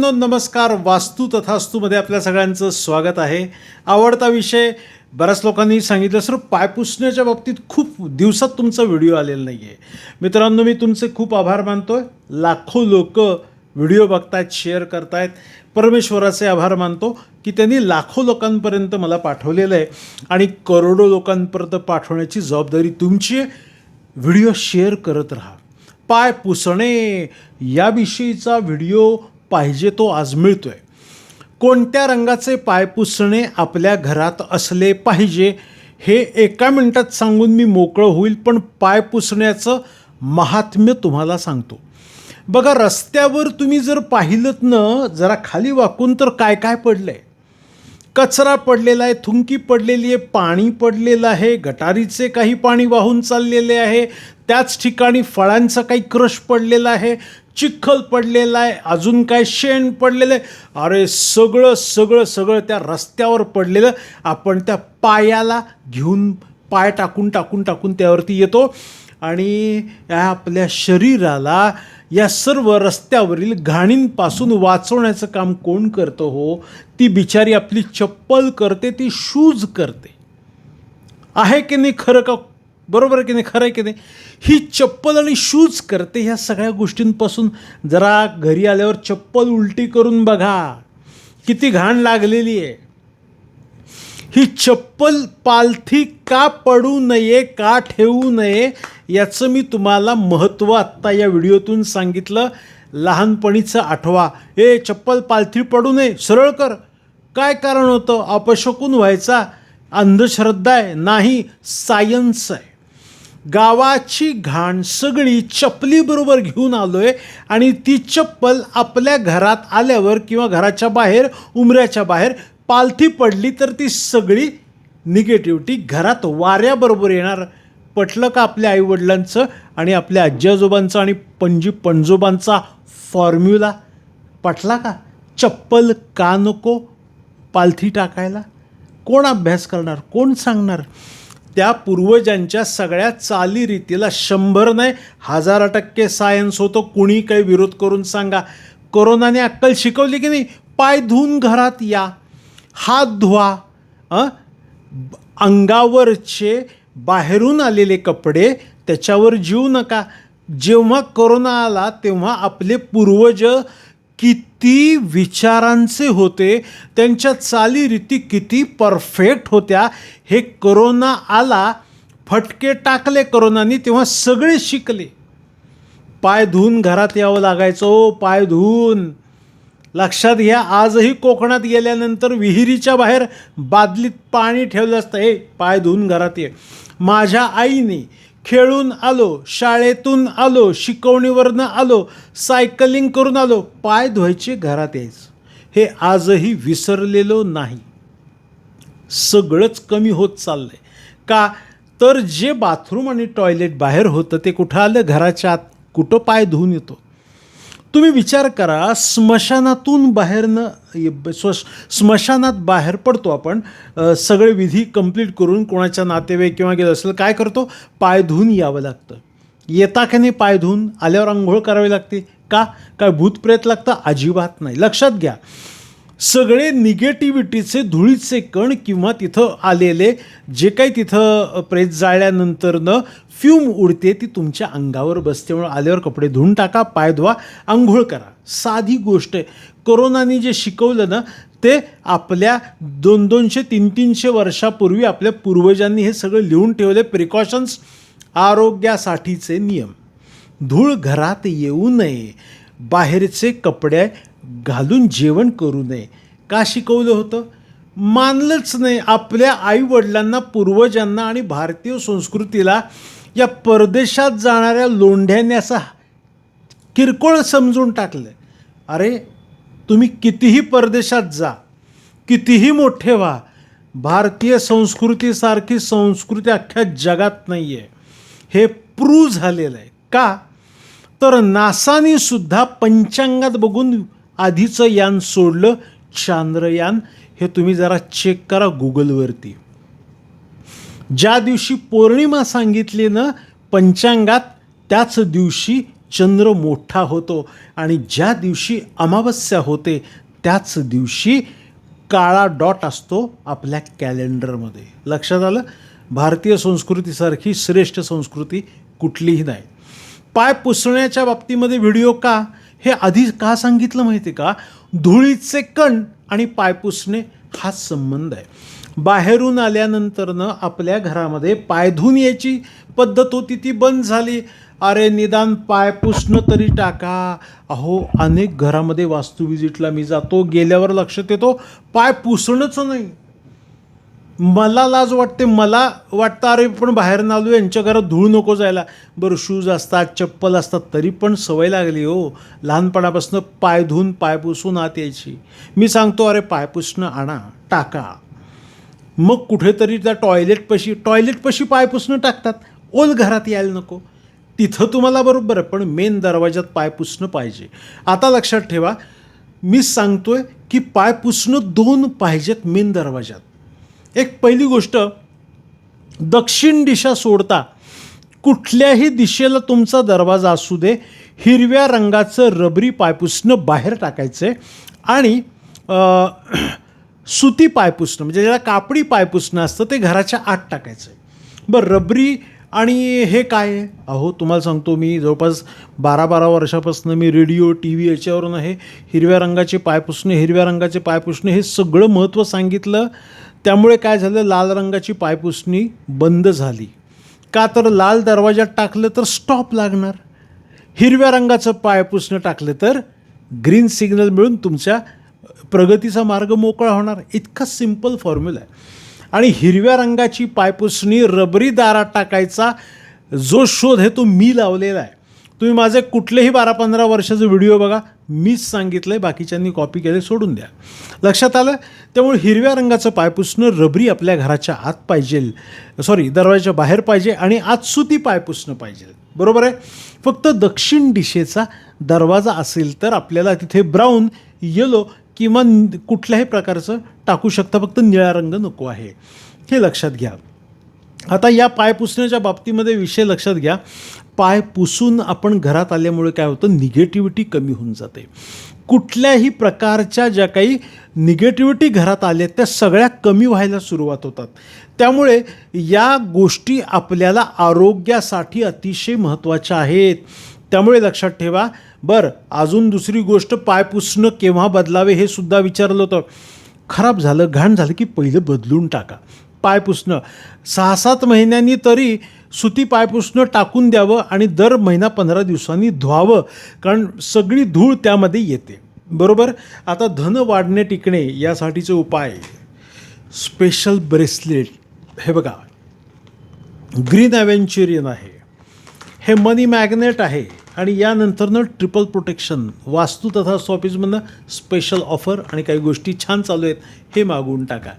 मित्रांनो नमस्कार. वास्तू तथास्तूमध्ये आपल्या सगळ्यांचं स्वागत आहे. आवडता विषय बऱ्याच लोकांनी सांगितलं सर पाय पुसण्याच्या बाबतीत खूप दिवसात तुमचा व्हिडिओ आलेला नाही आहे मित्रांनो मी तुमचे खूप आभार मानतो आहे लाखो लोक व्हिडिओ बघतायत शेअर करतायत. परमेश्वराचे आभार मानतो की त्यांनी लाखो लोकांपर्यंत मला पाठवलेलं आहे आणि करोडो लोकांपर्यंत पाठवण्याची जबाबदारी तुमची व्हिडिओ शेअर करत राहा. पाय पुसणे याविषयीचा व्हिडिओ पाहिजे तो आज मिळतोय. कोणत्या रंगाचे पाय पुसणे आपल्या घरात असले पाहिजे हे एका मिनटात सांगून मी मोकळं होईल पण पाय पुसण्याचं महात्म्य तुम्हाला सांगतो. बघा रस्त्यावर तुम्ही जर पाहिलंत ना जरा खाली वाकून तर काय काय पडलं आहे कचरा पडलेला आहे थुंकी पडलेली आहे पाणी पडलेलं आहे गटारीचे काही पाणी वाहून चाललेले आहे त्याच ठिकाणी फळांचा काही क्रश पडलेला आहे चिखल पडलेला आहे अजून काय शेण पडलेलं आहे. अरे सगळं सगळं सगळं त्या रस्त्यावर पडलेलं. आपण त्या पायाला घेऊन पाय टाकून टाकून टाकून त्यावरती येतो. आणि आपल्या शरीराला या सर्व रस्त्यावरील घाणींपासून वाचवण्याचं काम कोण करतं हो? ती बिचारी आपली चप्पल करते ती शूज करते. आहे की नाही खरं का बरोबर आहे की नाही? खरं आहे की नाही? ही चप्पल आणि शूज करते ह्या सगळ्या गोष्टींपासून. जरा घरी आल्यावर चप्पल उलटी करून बघा. किती घाण लागलेली आहे. ही चप्पल पालथी का पडू नये का ठेवू नये याचं मी तुम्हाला महत्त्व आत्ता या व्हिडिओतून सांगितलं. लहानपणीचं आठवा. ए चप्पल पालथी पडू नये सरळ कर. काय कारण होतं? अपशकून व्हायचा अंधश्रद्धा आहे नाही सायन्स आहे. गावाची घाण सगळी चपलीबरोबर घेऊन आलो आहे आणि ती चप्पल आपल्या घरात आल्यावर किंवा घराच्या बाहेर उमऱ्याच्या बाहेर पालथी पडली तर ती सगळी निगेटिव्हिटी घरात वाऱ्याबरोबर येणार. पटलं का आपल्या आईवडिलांचं आणि आपल्या आजी आजोबांचं आणि पणजी पणजोबांचा फॉर्म्युला पटला का? चप्पल का नको? पालथी टाकायला? कोण अभ्यास करणार? कोण सांगणार? त्या पूर्वजांच्या सगळ्या चालीरीतीला शंभर नाही हजार टक्के सायन्स होतो. कुणी काही विरोध करून सांगा. कोरोनाने अक्कल शिकवली की नाही? पाय धुवून घरात या. हात धुवा. अंगावरचे बाहेरून आलेले कपडे त्याच्यावर जीव नका. जेव्हा कोरोना आला तेव्हा आपले पूर्वज किती विचारांचे होते त्यांच्या चालीरीती किती परफेक्ट होत्या हे करोना आला फटके टाकले करोनाने तेव्हा सगळे शिकले. पाय धुवून घरात यावं लागायचं पाय धुवून. लक्षात घ्या आजही कोकणात गेल्यानंतर विहिरीच्या बाहेर बादलीत पाणी ठेवलं असतं. हे पाय धुवून घरात ये. माझ्या आईने खेळून आलो शाळेतून आलो शिकवणीवरनं आलो सायकलिंग करून आलो पाय धुवायचे घरात यायचं. हे आजही विसरलेलो नाही. सगळंच कमी होत चाललंय. का तर जे बाथरूम आणि टॉयलेट बाहेर होतं ते कुठं आलं? घराच्या आत कुठं पाय धुवून येतो? तुम्ही विचार करा स्मशानातून बाहेरनं स्व स्मशानात बाहेर पडतो आपण सगळे विधी कंप्लीट करून कोणाच्या नातेवाईक किंवा गेलं असेल काय करतो? पाय धुवून यावं लागतं. येता का नाही पाय धुवून? आल्यावर आंघोळ करावी लागते. का? काय भूतप्रेत लागतं? अजिबात नाही. लक्षात घ्या. सगळे निगेटिव्हिटीचे धुळीचे कण किंवा तिथं आलेले जे काही तिथं प्रेस जाळल्यानंतरनं फ्यूम उडते ती तुमच्या अंगावर बसते. म्हणून आल्यावर कपडे धुवून टाका पाय धुवा आंघोळ करा. साधी गोष्ट आहे. करोनाने जे शिकवलं ना ते आपल्या दोन दोनशे तीन तीनशे वर्षापूर्वी आपल्या पूर्वजांनी हे सगळं लिहून ठेवले. प्रिकॉशन्स आरोग्यासाठीचे नियम. धूळ घरात येऊ नये. बाहेरचे कपडे घालून जेवण करू नये. का शिकवलं होतं? मानलंच नाही. आपल्या आईवडिलांना पूर्वजांना आणि भारतीय संस्कृतीला या परदेशात जाणाऱ्या लोंढ्याने असा किरकोळ समजून टाकलं अरे तुम्ही कितीही परदेशात जा कितीही मोठे व्हा भारतीय संस्कृतीसारखी संस्कृती अख्ख्या जगात नाही आहे हे प्रूव्ह झालेलं आहे. का? तर नासानीसुद्धा पंचांगात बघून आधीचं यान सोडलं चांद्रयान. हे तुम्ही जरा चेक करा गुगलवरती ज्या दिवशी पौर्णिमा सांगितली ना पंचांगात त्याच दिवशी चंद्र मोठा होतो. आणि ज्या दिवशी अमावस्या होते त्याच दिवशी काळा डॉट असतो आपल्या कॅलेंडरमध्ये. लक्षात आलं? भारतीय संस्कृतीसारखी श्रेष्ठ संस्कृती कुठलीही नाही. पाय पुसण्याच्या बाबतीमध्ये व्हिडिओ का? हे आधी का सांगितलं माहिती आहे का? धुळीचे कण आणि पाय पुसणे हा संबंध आहे. बाहेरून आल्यानंतरनं आपल्या घरामध्ये पाय धुवून यायची पद्धत होती ती बंद झाली. अरे निदान पाय पुसणं तरी टाका. अहो अनेक घरामध्ये वास्तू विजिटला मी जातो गेल्यावर लक्षात येतो पाय पुसणंच नाही. मला लाज वाटते मला वाटतं अरे पण बाहेर आलो यांच्या घरात धूळ नको जायला. बरं शूज असतात चप्पल असतात तरी पण सवय लागली हो. लहानपणापासून पाय धुवून पाय पुसून आत यायची. मी सांगतो अरे पाय पुसणं आणा टाका. मग कुठेतरी त्या टॉयलेटपाशी टॉयलेटपाशी पाय पुसणं टाकतात. ओल घरात यायला नको. तिथं तुम्हाला बरोबर आहे पण मेन दरवाजात पाय पुसणं पाहिजे. आता लक्षात ठेवा मी सांगतोय की पाय पुसणं दोन पाहिजेत मेन दरवाजात एक पहिली गोष्ट दक्षिण दिशा सोडता कुठल्याही दिशेला तुमचा दरवाजा असू दे हिरव्या रंगाचं रबरी पायपुसणं बाहेर टाकायचं आहे आणि सुती पायपुसणं म्हणजे ज्याला कापडी पायपुसणं असतं ते घराच्या आत टाकायचं. आहे बरं रबरी आणि हे काय आहे? अहो तुम्हाला सांगतो मी जवळपास बारा बारा वर्षापासून मी रेडिओ टी व्ही याच्यावरून हे हिरव्या रंगाचे पायपुसणे हिरव्या रंगाचे पायपुसणे हे सगळं महत्त्व सांगितलं. त्यामुळे काय झालं? लाल रंगाची पायपुसणी बंद झाली. का तर लाल दरवाजात टाकलं तर स्टॉप लागणार. हिरव्या रंगाचं पाय पुसणं टाकलं तर ग्रीन सिग्नल मिळून तुमच्या प्रगतीचा मार्ग मोकळा होणार. इतका सिंपल फॉर्म्युला आहे. आणि हिरव्या रंगाची पायपुसणी रबरी दारात टाकायचा जो शोध आहे तो मी लावलेला आहे. तुम्ही माझे कुठलेही बारा पंधरा वर्षाचे व्हिडिओ बघा. मीच सांगितलं आहे बाकीच्यांनी कॉपी केले सोडून द्या. लक्षात आलं? त्यामुळे हिरव्या रंगाचं पायपुसणं रबरी आपल्या घराच्या आत पाहिजे. सॉरी दरवाजाच्या बाहेर पाहिजे आणि आत सुती पायपुसणं पाहिजे. बरोबर आहे? फक्त दक्षिण दिशेचा दरवाजा असेल तर आपल्याला तिथे ब्राऊन येलो किंवा कुठल्याही प्रकारचं टाकू शकता. फक्त निळा रंग नको आहे. हे लक्षात घ्या. आता या पाय पुसण्याच्या बाबतीमध्ये विषय लक्षात घ्या. पाय पुसून आपण घरात आल्यामुळे काय होतं? निगेटिव्हिटी कमी होऊन जाते. कुठल्याही प्रकारच्या ज्या काही निगेटिव्हिटी घरात आल्या त्या सगळ्या कमी व्हायला सुरुवात होतात. त्यामुळे या गोष्टी आपल्याला आरोग्यासाठी अतिशय महत्त्वाच्या आहेत. त्यामुळे लक्षात ठेवा. बरं अजून दुसरी गोष्ट पाय पुसणं केव्हा बदलावे हे सुद्धा विचारलं होतं. खराब झालं घाण झालं की पहिलं बदलून टाका. पाय पुसणं. सहा सात महिन्यांनी तरी सुती पाय पुसणं टाकून द्यावं आणि दर महिना पंधरा दिवसांनी धुवावं कारण सगळी धूळ त्यामध्ये येते. बरोबर? आता धन वाढणे टिकणे यासाठीचे उपाय. Special bracelet. हे बघा. ग्रीन ॲव्हेंचुरियन आहे. हे मनी मॅग्नेट आहे. आणि यानंतरनं ट्रिपल प्रोटेक्शन वास्तू तथा ऑफिसमधनं स्पेशल ऑफर आणि काही गोष्टी छान चालू आहेत हे मागवून टाका.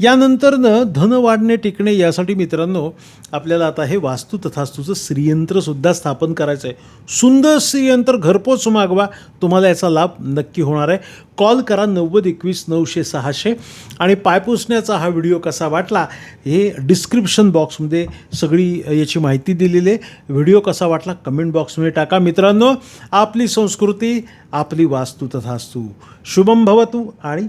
यानंतरनं धन वाढणे टिकणे यासाठी मित्रांनो आपल्याला आता हे वास्तू तथास्तूचं श्रीयंत्रसुद्धा स्थापन करायचं आहे सुंदर श्रीयंत्र घरपोच मागवा तुम्हाला याचा लाभ नक्की होणार आहे. कॉल करा नव्वद एकवीस नऊशे सहाशे आणि पाय पुसण्याचा हा व्हिडिओ कसा वाटला हे डिस्क्रिप्शन बॉक्समध्ये सगळी याची माहिती दिलेली आहे. व्हिडिओ कसा वाटला कमेंट बॉक्समध्ये टाका. मित्रांनो आपली संस्कृती आपली वास्तू तथास्तू. शुभम भवतू आणि